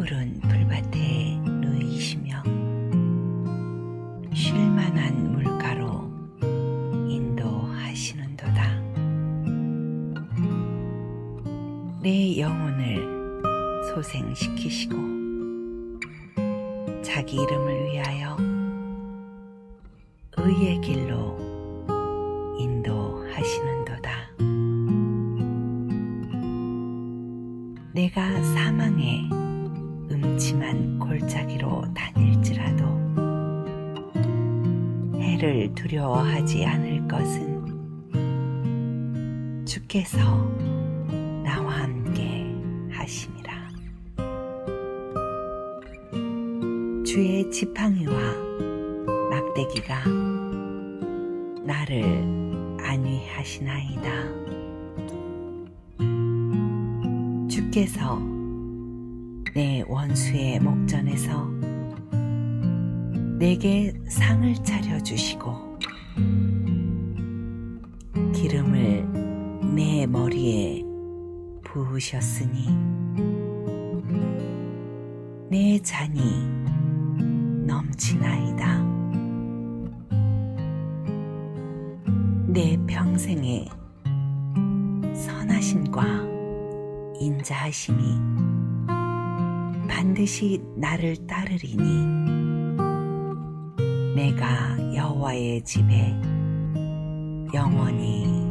푸른 풀밭에 누이시며 쉴만한 물가로 인도하시는도다. 내 영혼을 소생시키시고 자기 이름을 위하여 의의 길로 인도하시는도다. 내가 사망에 음침한 골짜기로 다닐지라도 해를 두려워하지 않을 것은 주께서 나와 함께 하심이라. 주의 지팡이와 막대기가 나를 안위하시나이다. 주께서 내 원수의 목전에서 내게 상을 차려주시고 기름을 내 머리에 부으셨으니 내 잔이 넘치나이다. 내 평생에 선하심과 인자하심이 반드시 나를 따르리니 내가 여호와의 집에 영원히.